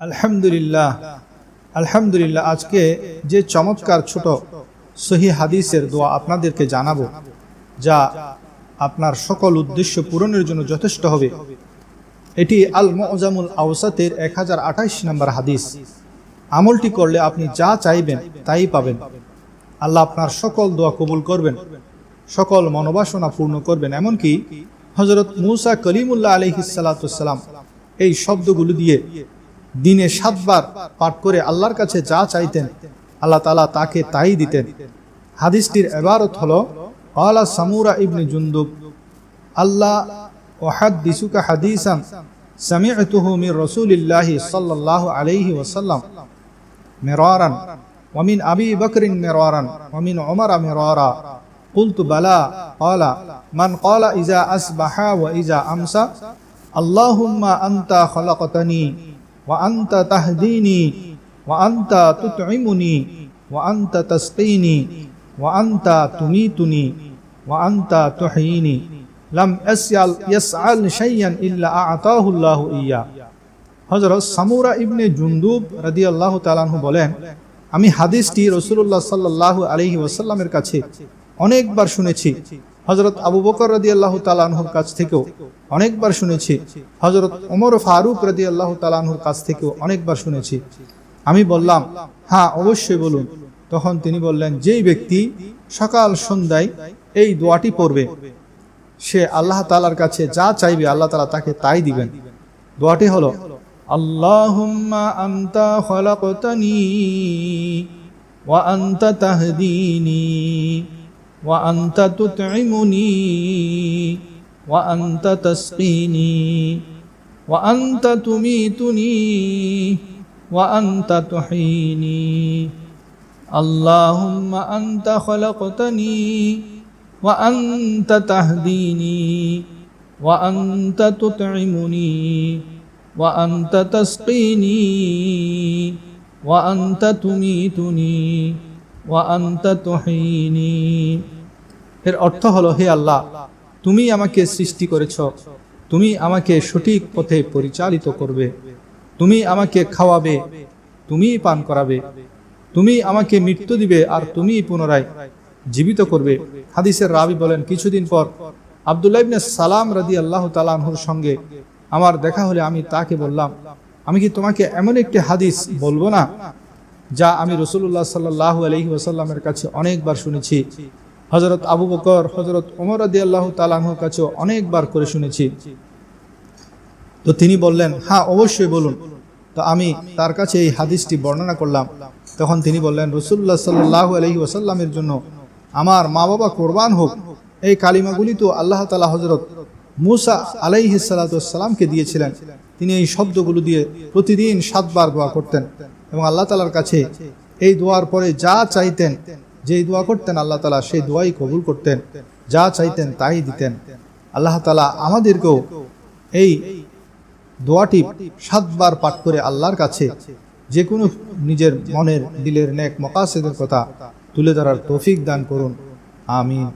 আলহামদুলিল্লাহ। আলহামদুলিল্লাহ, আজকে যে চমৎকার ছোট সহি হাদিসের দোয়া আপনাদেরকে জানাব, যা আপনার সকল উদ্দেশ্য পূরণের জন্য যথেষ্ট হবে। এটি আল মজামুল আওসাতের এক হাজার আঠাইশ নম্বর হাদিস। আমলটি করলে আপনি যা চাইবেন তাই পাবেন। আল্লাহ আপনার সকল দোয়া কবুল করবেন, সকল মনোবাসনা পূর্ণ করবেন। এমনকি হজরত মুসা কলিমুল্লাহ আলহিসাল্লাম এই শব্দগুলো দিয়ে দিনে সাতবার পাঠ করে আল্লাহর কাছে যা চাইতেন আল্লাহ তালা তাকে তাই দিতেন হাদিসটির এবারত হলো আলা সামুরা ইবনে জুন্দুব আল্লাহ ওহাদ্দিসুকা হাদিসান সামি'তুহু মির রাসূলিল্লাহি সাল্লাল্লাহু আলাইহি ওয়াসাল্লাম মিরারান ومن أبي بكر مرارا ومن عمر مرارا قلت بلى قال من قال إذا أصبح وإذا أمسى اللهم أنت خلقتني وأنت تهديني وأنت تطعمني وأنت تسقيني وأنت تميتني وأنت تحييني لم يسأل يسأل شيئا إلا أعطاه الله إياه হজরত সামুরা ইবনে জুন্দুব রাদি আল্লাহ তালাহু বলেন আমি হাদিসটি রসুল্লাহ সাল্লাহ আলহি ওয়াসাল্লামের কাছে অনেকবার শুনেছি হজরত আবু বকর রাদি আল্লাহ তালাহুর কাছ থেকেও অনেকবার শুনেছি। হজরত ওমর ফারুক রাদি আল্লাহ তালাহুর কাছ থেকেও অনেকবার শুনেছি। আমি বললাম হ্যাঁ অবশ্যই বলুন। তখন তিনি বললেন, যেই ব্যক্তি সকাল সন্ধ্যায় এই দোয়াটি পড়বে, সে আল্লাহ তালার কাছে যা চাইবে আল্লাহ তালা তাকে তাই দিবেন। দোয়াটি হলো তাহদিনি। وأنت تطعمني وأنت تسقيني وأنت تميتني وأنت تحيني اللهم أنت خلقتني وأنت تهديني وأنت تطعمني وأنت تسقيني وأنت تميتني. এর অর্থ হলো, হে আল্লাহ, তুমি আমাকে সৃষ্টি করেছ, তুমি আমাকে সঠিক পথে পরিচালিত করবে, তুমি আমাকে খাওয়াবে, তুমি পান করাবে, তুমি আমাকে মৃত্যু দিবে আর তুমি পুনরায় জীবিত করবে। হাদিসের রাবি বলেন, কিছুদিন পর আবদুল্লাহ সালাম রাদি আল্লাহ তালানহুর সঙ্গে আমার দেখা হলে আমি তাকে বললাম, আমি কি তোমাকে এমন একটি হাদিস বলব না যা আমি রসুল্লাহ সাল্লাহ আলহি ওসাল্লামের কাছে অনেকবার শুনেছি। হজরত আবু বকর হজরত ওমর আদি আল্লাহ তালাহুর কাছেও অনেকবার করে শুনেছি। তো তিনি বললেন হ্যাঁ অবশ্যই বলুন। তো আমি তার কাছে এই হাদিসটি বর্ণনা করলাম। তখন তিনি বললেন রসুল্লাহ সাল্লাহ আলহি ওসাল্লামের জন্য আমার মা বাবা কোরবান হোক। এই কালিমাগুলি তো আল্লাহ তালা হজরত মুসা আলাইহি সালাতামকে দিয়েছিলেন। তিনি এই শব্দগুলো দিয়ে প্রতিদিন সাতবার দোয়া করতেন। এবং আল্লাহ তালার কাছে এই দোয়ার পরে যা চাইতেন, যেই দোয়া করতেন, আল্লাহ তালা সেই দোয়াই কবুল করতেন। যা চাইতেন তাই দিতেন। আল্লাহ তালা আমাদেরকেও এই দোয়াটি সাতবার পাঠ করে আল্লাহর কাছে যে কোনো নিজের মনের দিলের নেক মকাসেদের কথা তুলে ধরার তৌফিক দান করুন। আমিন।